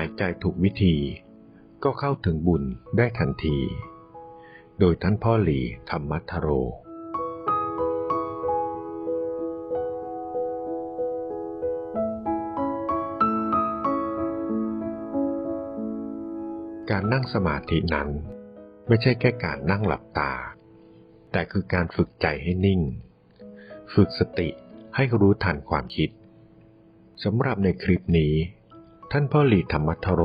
ายใจถูกวิธี ก็เข้าถึงบุญได้ทันที โดยท่านพ่อหลีธรรมัทโร การนั่งสมาธินั้น ไม่ใช่แค่การนั่งหลับตา แต่คือการฝึกใจให้นิ่ง ฝึกสติให้รู้ทันความคิดสำหรับในคลิปนี้ ท่านพ่อหลีธรรมัทโร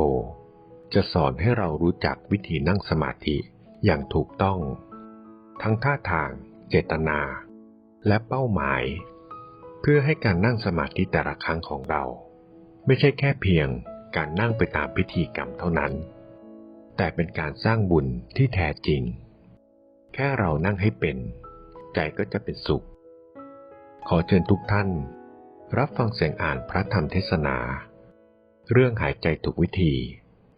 จะสอนให้เรารู้จักวิธีนั่งสมาธิอย่างถูกต้อง ทั้งท่าทาง เจตนา และเป้าหมาย เพื่อให้การนั่งสมาธิแต่ละครั้งของเรา ไม่ใช่แค่เพียงการนั่งไปตามพิธีกรรมเท่านั้น แต่เป็นการสร้างบุญที่แท้จริง แค่เรานั่งให้เป็น ใจก็จะเป็นสุข ขอเชิญทุกท่าน รับฟังเสียงอ่านพระธรรมเทศนา เรื่องหายใจถูกวิธี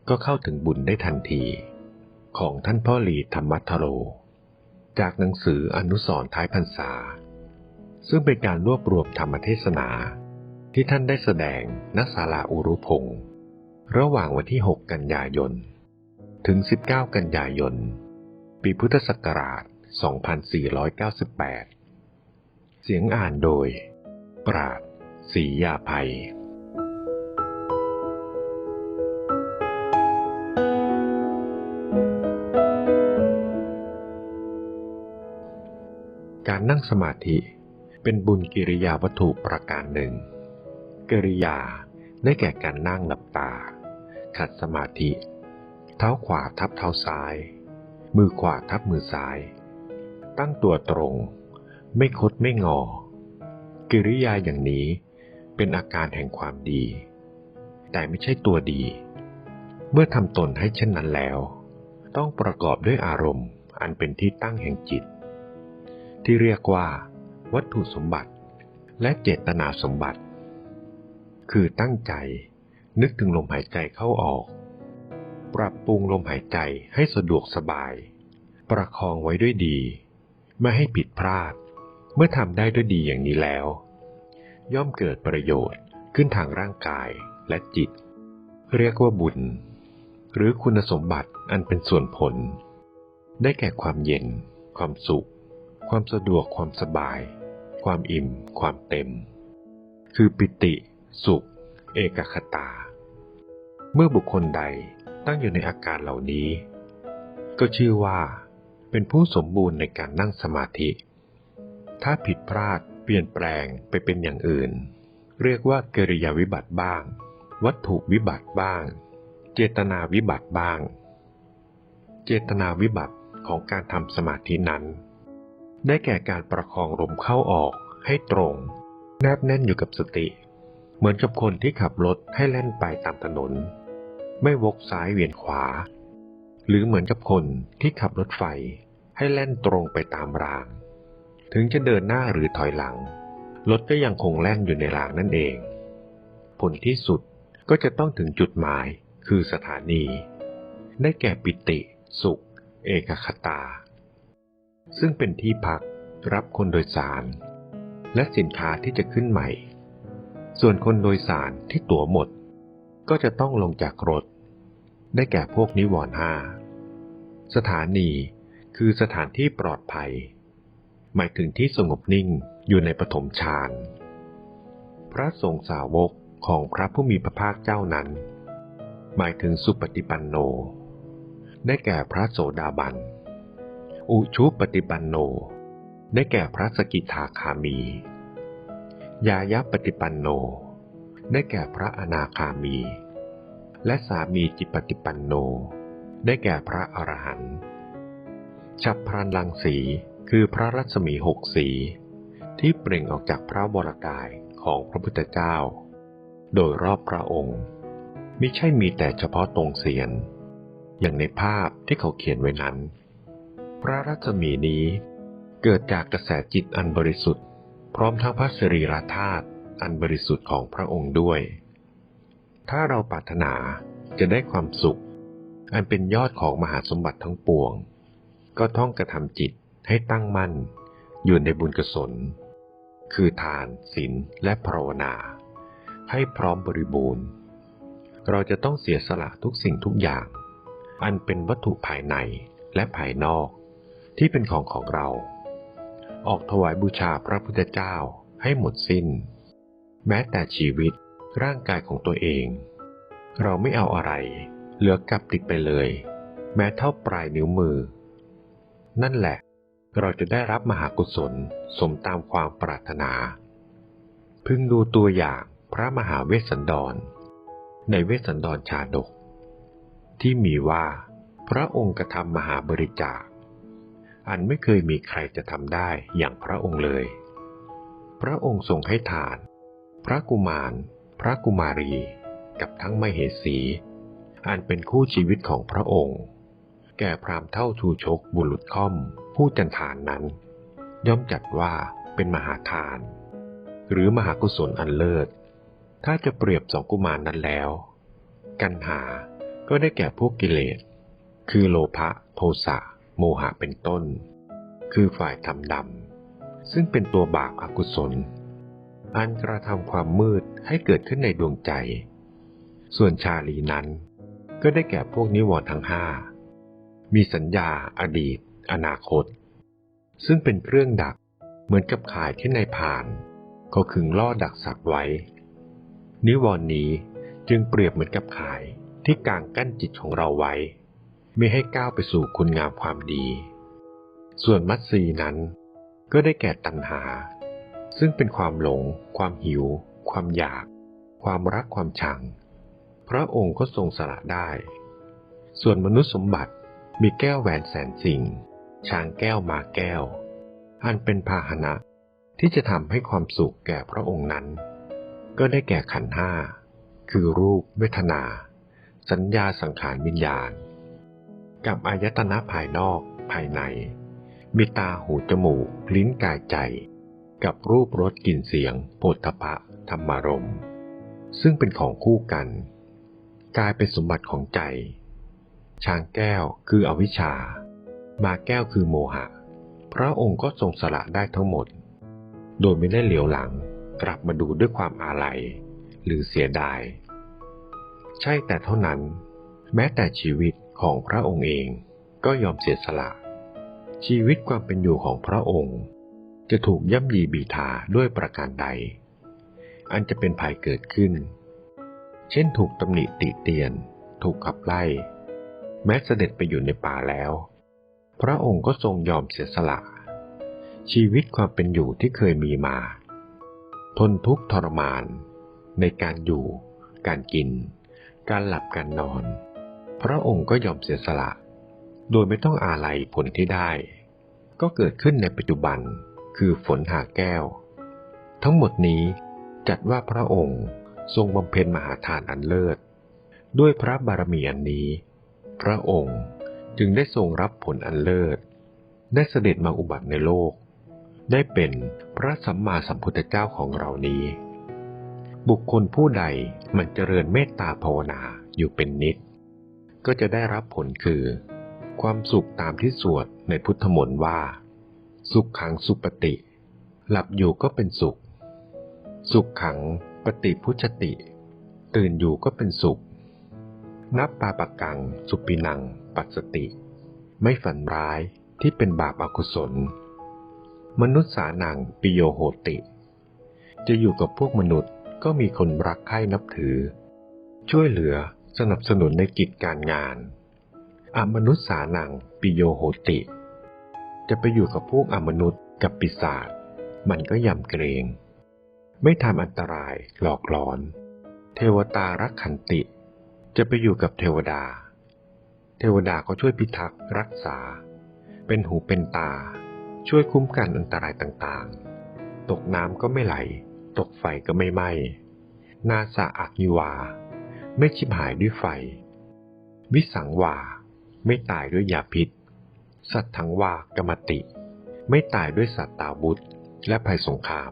ก็เข้าถึงบุญได้ทันที ของท่านพ่อหลีธรรมัทโร จากหนังสืออนุสรท้ายพรรษา ซึ่งเป็นการรวบรวมธรรมเทศนา ที่ท่านได้แสดงณศาลาอุรุพงศ์ระหว่างวันที่ 6 กันยายน ถึง 19 กันยายน ปีพุทธศักราช 2498 เสียงอ่านโดย ปราดศรียาภัย การนั่งสมาธิ เป็นบุญกิริยาวัตถุประการหนึ่ง กิริยาได้แก่การนั่งหลับตา ขัดสมาธิ เท้าขวาทับเท้าซ้าย มือขวาทับมือซ้าย ตั้งตัวตรง ไม่คดไม่งอ กิริยาอย่างนี้เป็นอาการแห่งความดี แต่ไม่ใช่ตัวดี เมื่อทำตนให้เช่นนั้นแล้ว ต้องประกอบด้วยอารมณ์อันเป็นที่ตั้งแห่งจิต ที่เรียกว่า วัตถุสมบัติ และเจตนาสมบัติ คือตั้งใจ นึกถึงลมหายใจเข้าออก ปรับปรุงลมหายใจให้สะดวกสบาย ประคองไว้ด้วยดี ไม่ให้ผิดพลาด เมื่อทำได้ด้วยดีอย่างนี้แล้ว ย่อมเกิดประโยชน์ขึ้นทางร่างกายและจิต เรียกว่าบุญ หรือคุณสมบัติอันเป็นส่วนผล ได้แก่ความเย็น ความสุข ความสะดวกความสบาย ความอิ่ม ความเต็ม คือปิติ สุข เอกคตา เมื่อบุคคลใดตั้งอยู่ในอาการเหล่านี้ ก็ชื่อว่าเป็นผู้สมบูรณ์ในการนั่งสมาธิ ถ้าผิดพลาดเปลี่ยนแปลงไปเป็นอย่างอื่น เรียกว่ากิริยาวิบัติบ้าง วัตถุวิบัติบ้าง เจตนาวิบัติบ้าง เจตนาวิบัติของการทำสมาธินั้น ได้แก่การประคองลมเข้าออกให้ตรง แนบแน่นอยู่กับสติ เหมือนกับคนที่ขับรถให้แล่นไปตามถนน ไม่วกซ้ายเวียนขวา หรือเหมือนกับคนที่ขับรถไฟให้แล่นตรงไปตามราง ถึงจะเดินหน้าหรือถอยหลัง รถก็ยังคงแล่นอยู่ในรางนั่นเอง ผลที่สุดก็จะต้องถึงจุดหมายคือสถานี ได้แก่ปิติ สุข เอกคตา ซึ่งเป็นที่พักรับคนโดยสาร และสินค้าที่จะขึ้นใหม่ ส่วนคนโดยสารที่ตั๋วหมด ก็จะต้องลงจากรถ ได้แก่พวกนิวรณ์ห้าสถานีคือสถานที่ปลอดภัย หมายถึงที่สงบนิ่งอยู่ในปฐมฌานพระสงฆ์สาวกของพระผู้มีพระภาคเจ้านั้น หมายถึงสุปฏิปันโน ได้แก่พระโสดาบัน อุชุปฏิปันโน ได้แก่พระสกิทาคามี ยายะปฏิปันโน ได้แก่พระอนาคามี และสามีจิปฏิปันโน ได้แก่พระอรหันต์ฉับพลันลังสีคือพระรัศมีหกสี ที่เปล่งออกจากพระวรกายของพระพุทธเจ้า โดยรอบพระองค์มิใช่มีแต่เฉพาะตรงเสียน อย่างในภาพที่เขาเขียนไว้นั้น พระรัศมีนี้เกิดจากกระแสจิตอันบริสุทธิ์ พร้อมทั้งพระสรีระธาตุอันบริสุทธิ์ของพระองค์ด้วย ถ้าเราปรารถนาจะได้ความสุข อันเป็นยอดของมหาสมบัติทั้งปวง ก็ต้องกระทำจิตให้ตั้งมั่น อยู่ในบุญกุศล คือทานศีลและภาวนา ให้พร้อมบริบูรณ์ เราจะต้องเสียสละทุกสิ่งทุกอย่าง อันเป็นวัตถุภายในและภายนอก ที่เป็นของของเรา ออกถวายบูชาพระพุทธเจ้าให้หมดสิ้น แม้แต่ชีวิตร่างกายของตัวเอง เราไม่เอาอะไร เหลือกลับติดไปเลย แม้เท่าปลายนิ้วมือ นั่นแหละ เราจะได้รับมหากุศลสมตามความปรารถนา พึงดูตัวอย่างพระมหาเวสสันดร ในเวสสันดรชาดก ที่มีว่า พระองค์กระทำมหาบริจาค อันไม่เคยมีใครจะทำได้อย่างพระองค์เลย พระองค์ทรงให้ทาน พระกุมาร พระกุมารี กับทั้งมเหสี อันเป็นคู่ชีวิตของพระองค์ แก่พรามเท่าชูชกบุรุษค่อม ผู้จันทานนั้น ย่อมจัดว่าเป็นมหาทาน หรือมหากุศลอันเลิศ ถ้าจะเปรียบสองกุมารนนั้นแล้ว กันหาก็ได้แก่พวกกิเลส คือโลภะโทสะ โมหะเป็นต้น คือฝ่ายทำดำซึ่งเป็นตัวบาปอากุศล อันกระทำความมืดให้เกิดขึ้นในดวงใจ ส่วนชาลีนั้น ก็ได้แก่พวกนิวรณ์ทั้งห้า มีสัญญาอดีต อนาคต ซึ่งเป็นเครื่องดักเหมือนกับข่ายที่ในายผ่าน เขาขึงล่อดักสัตว์ไว้ นิวรณ์นี้จึงเปรียบเหมือนกับข่ายที่กางกั้นจิตของเราไว้ ม่ให้ก้าวไปสู่คุณงามความดี ส่วนมัตสีนั้น ก็ได้แก่ตัณหา ซึ่งเป็นความหลง ความหิว ความอยาก ความรักความชัง พระองค์ก็ทรงสละได้ ส่วนมนุษย์สมบัติมีแก้วแหวนแสนสิ่ง ช้างแก้วมาแก้ว อันเป็นพาหนะที่จะทำให้ความสุขแก่พระองค์นั้น ก็ได้แก่ขันห้า คือรูปเวทนา สัญญาสังขารวิญญาณ กับอายตนะภายนอกภายใน มีตาหูจมูก ลิ้นกายใจ กับรูปรสกลิ่นเสียงโผฏฐะธรรมารมซึ่งเป็นของคู่กัน กลายเป็นสมบัติของใจ ช้างแก้วคืออวิชชา มาแก้วคือโมหะ พระองค์ก็ทรงสละได้ทั้งหมด โดยไม่ได้เหลียวหลังกลับมาดูด้วยความอาลัย หรือเสียดาย ใช่แต่เท่านั้น แม้แต่ชีวิต ของพระองค์เองก็ยอมเสียสละ ชีวิตความเป็นอยู่ของพระองค์ จะถูกย่ำยีบีทาด้วยประการใด อันจะเป็นภัยเกิดขึ้น เช่นถูกตำหนิติเตียน ถูกขับไล่ แม้เสด็จไปอยู่ในป่าแล้ว พระองค์ก็ทรงยอมเสียสละ ชีวิตความเป็นอยู่ที่เคยมีมา ทนทุกข์ทรมาน ในการอยู่ การกิน การหลับการนอน พระองค์ก็ยอมเสียสละ โดยไม่ต้องอาลัยผลที่ได้ ก็เกิดขึ้นในปัจจุบันคือฝนหาแก้ว ทั้งหมดนี้จัดว่าพระองค์ทรงบำเพ็ญมหาทานอันเลิศ ด้วยพระบารมีอันนี้ พระองค์จึงได้ทรงรับผลอันเลิศ ได้เสด็จมาอุบัติในโลก ได้เป็นพระสัมมาสัมพุทธเจ้าของเรานี้ บุคคลผู้ใดมันเจริญเมตตาภาวนาอยู่เป็นนิด ก็จะได้รับผลคือ ความสุขตามที่สวดในพุทธมนต์ว่า สุขขังสุปฏิ หลับอยู่ก็เป็นสุข สุขขังปฏิพุชติ ตื่นอยู่ก็เป็นสุข นับปาปกัง สุปินัง ปัสสติ ไม่ฝันร้ายที่เป็นบาปอากุศล มนุษย์สานังปิโยโหติ จะอยู่กับพวกมนุษย์ก็มีคนรักใคร่นับถือ ช่วยเหลือ สนับสนุนในกิจการงาน อมนุษย์สานังปิโยโหติ จะไปอยู่กับพวกอมนุษย์กับปีศาจมันก็ยำเกรง ไม่ทำอันตรายหลอกหลอน เทวตารักขันติ จะไปอยู่กับเทวดา เทวดาก็ช่วยพิทักษ์รักษา เป็นหูเป็นตา ช่วยคุ้มกันอันตรายต่างๆ ตกน้ำก็ไม่ไหล ตกไฟก็ไม่ไหม้นาสะอักยิวา ไม่ชิบหายด้วยไฟ วิสังวา ไม่ตายด้วยยาพิษ สัตถังวากรรมติ ไม่ตายด้วยสัตตาวุธ และภัยสงคราม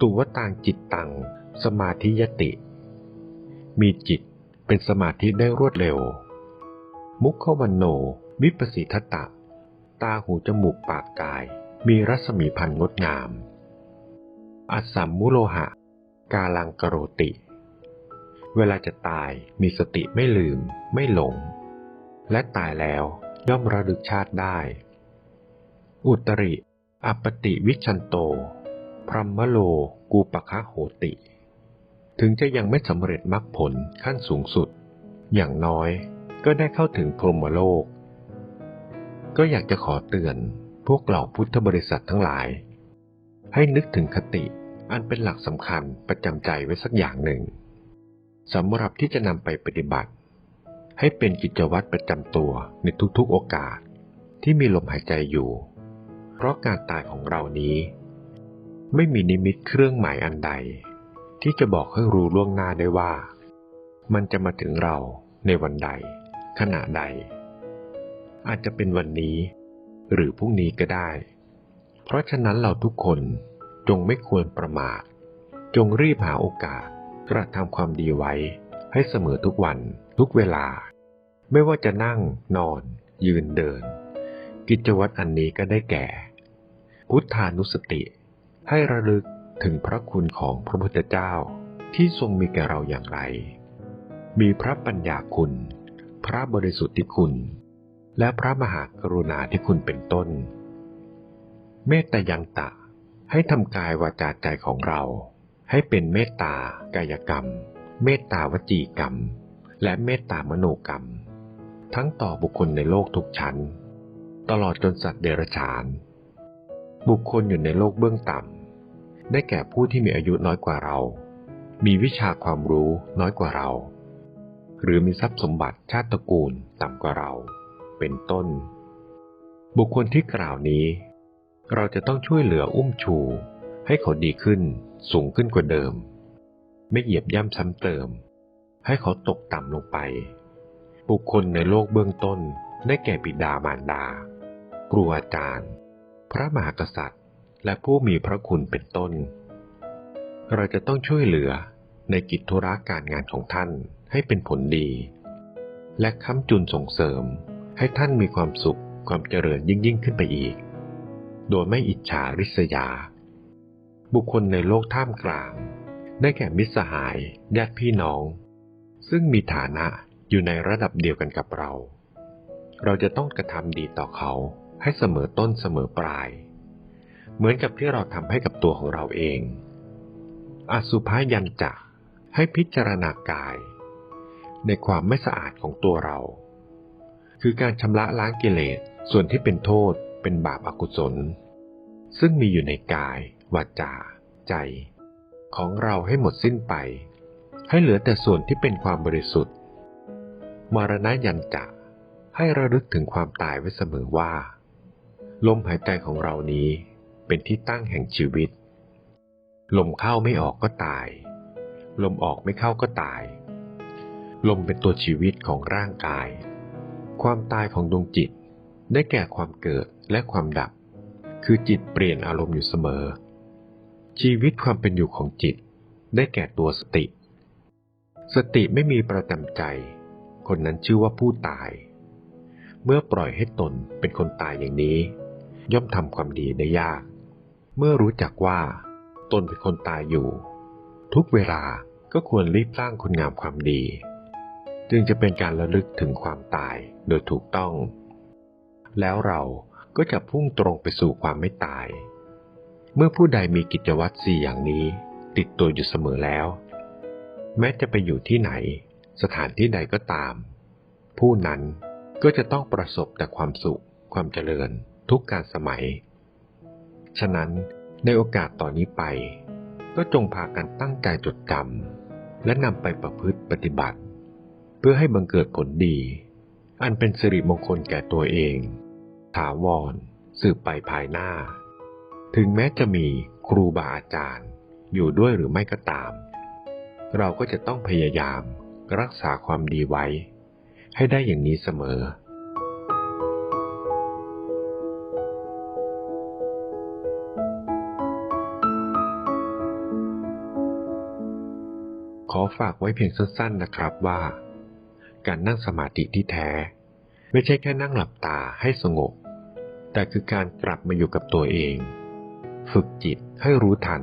ตุวตางจิตตัง สมาธิยติ มีจิตเป็นสมาธิได้รวดเร็ว มุขวันโน วิปสิทตะ ตาหูจมูกปากกาย มีรัศมีพันงดงาม อัสสัมมุโลหะ กาลังกโรติ เวลาจะตายมีสติไม่ลืม ไม่หลง และตายแล้วย่อมระลึกชาติได้ อุตริ อัปปติวิชันโต พรหมโลกูปะคะโหติ ถึงจะยังไม่สำเร็จมรรคผลขั้นสูงสุด อย่างน้อยก็ได้เข้าถึงพรหมโลก ก็อยากจะขอเตือนพวกเหล่าพุทธบริษัททั้งหลาย ให้นึกถึงคติอันเป็นหลักสำคัญประจำใจไว้สักอย่างหนึ่ง สำหรับที่จะนำไปปฏิบัติ ให้เป็นกิจวัตรประจำตัวในทุกๆโอกาสที่มีลมหายใจอยู่ เพราะการตายของเรานี้ ไม่มีนิมิตเครื่องหมายอันใด ที่จะบอกให้รู้ล่วงหน้าได้ว่า มันจะมาถึงเราในวันใด ขณะใด อาจจะเป็นวันนี้ หรือพรุ่งนี้ก็ได้ เพราะฉะนั้นเราทุกคนจงไม่ควรประมาท จงรีบหาโอกาส กระทำความดีไว้ให้เสมอทุกวันทุกเวลา ไม่ว่าจะนั่งนอน ยืนเดิน กิจวัตรอันนี้ก็ได้แก่ พุทธานุสติ ให้ระลึกถึงพระคุณของพระพุทธเจ้าที่ทรงมีแก่เราอย่างไร มีพระปัญญาคุณ พระบริสุทธิคุณ และพระมหากรุณาธิคุณเป็นต้น เมตตายังตะให้ทำกายวาจาใจของเรา ให้เป็นเมตตากายกรรม เมตตาวจีกรรม และเมตตามโนกรรม ทั้งต่อบุคคลในโลกทุกชั้น ตลอดจนสัตว์เดรัจฉาน บุคคลอยู่ในโลกเบื้องต่ำได้แก่ผู้ที่มีอายุน้อยกว่าเรา มีวิชาความรู้น้อยกว่าเรา หรือมีทรัพย์สมบัติชาติตระกูลต่ำกว่าเรา เป็นต้น บุคคลที่กล่าวนี้ เราจะต้องช่วยเหลืออุ้มชู ให้เขาดีขึ้นสูงขึ้นกว่าเดิม ไม่เหยียบย่ำซ้ำเติม ให้เขาตกต่ำลงไป บุคคลในโลกเบื้องต้นได้แก่บิดามารดา ครูอาจารย์ พระมหากษัตริย์ และผู้มีพระคุณเป็นต้น เราจะต้องช่วยเหลือในกิจธุระการงานของท่านให้เป็นผลดี และค้ำจุนส่งเสริมให้ท่านมีความสุขความเจริญยิ่งยิ่งขึ้นไปอีก โดยไม่อิจฉาริษยา บุคคลในโลกท่ามกลาง ได้แก่มิตรสหายญาติพี่น้อง ซึ่งมีฐานะอยู่ในระดับเดียวกันกับเรา เราจะต้องกระทำดีต่อเขาให้เสมอต้นเสมอปลาย เหมือนกับที่เราทำให้กับตัวของเราเองอสุภายันจะให้พิจารณากาย ในความไม่สะอาดของตัวเรา คือการชำระล้างกิเลสส่วนที่เป็นโทษเป็นบาปอากุศล ซึ่งมีอยู่ในกาย วาจา ใจ ของเราให้หมดสิ้นไป ให้เหลือแต่ส่วนที่เป็นความบริสุทธิ์ มรณะยันจะให้ระลึกถึงความตายไว้เสมอว่า ลมหายใจของเรานี้เป็นที่ตั้งแห่งชีวิต ลมเข้าไม่ออกก็ตาย ลมออกไม่เข้าก็ตาย ลมเป็นตัวชีวิตของร่างกาย ความตายของดวงจิต ได้แก่ความเกิดและความดับ คือจิตเปลี่ยนอารมณ์อยู่เสมอ ชีวิตความเป็นอยู่ของจิต ได้แก่ตัวสติ สติไม่มีประจำใจ คนนั้นชื่อว่าผู้ตาย เมื่อปล่อยให้ตนเป็นคนตายอย่างนี้ ย่อมทำความดีได้ยาก เมื่อรู้จักว่า ตนเป็นคนตายอยู่ ทุกเวลาก็ควรรีบสร้างคุณงามความดี จึงจะเป็นการระลึกถึงความตายโดยถูกต้อง แล้วเราก็จะพุ่งตรงไปสู่ความไม่ตาย เมื่อผู้ใดมีกิจวัตรสี่อย่างนี้ ติดตัวอยู่เสมอแล้ว แม้จะไปอยู่ที่ไหน สถานที่ใดก็ตาม ผู้นั้นก็จะต้องประสบแต่ความสุข ความเจริญ ทุกการสมัย ฉะนั้นในโอกาสต่อนนี้ไป ก็จงพากันตั้งใจจดจำและนำไปประพฤติปฏิบัติ เพื่อให้บังเกิดผลดี อันเป็นสิริมงคลแก่ตัวเอง ถาวรสืบไปภายหน้า ถึงแม้จะมีครูบาอาจารย์ อยู่ด้วยหรือไม่ก็ตาม เราก็จะต้องพยายามรักษาความดีไว้ ให้ได้อย่างนี้เสมอ ขอฝากไว้เพียงสั้นๆนะครับว่า การนั่งสมาธิที่แท้ ไม่ใช่แค่นั่งหลับตาให้สงบ แต่คือการกลับมาอยู่กับตัวเอง ฝึกจิตให้รู้ทัน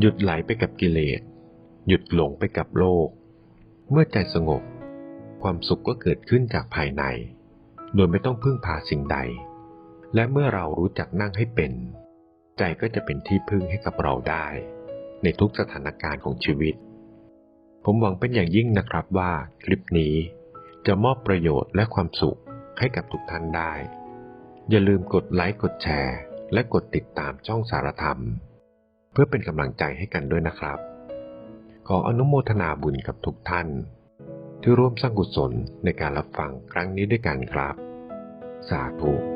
หยุดไหลไปกับกิเลส หยุดหลงไปกับโลก เมื่อใจสงบ ความสุขก็เกิดขึ้นจากภายใน โดยไม่ต้องพึ่งพาสิ่งใด และเมื่อเรารู้จักนั่งให้เป็น ใจก็จะเป็นที่พึ่งให้กับเราได้ ในทุกสถานการณ์ของชีวิต ผมหวังเป็นอย่างยิ่งนะครับว่าคลิปนี้ จะมอบประโยชน์และความสุขให้กับทุกท่านได้ อย่าลืมกดไลค์กดแชร์ และกดติดตามช่องสารธรรม เพื่อเป็นกำลังใจให้กันด้วยนะครับ ขออนุโมทนาบุญกับทุกท่าน ที่ร่วมสร้างกุศลในการรับฟังครั้งนี้ด้วยกันครับ สาธุ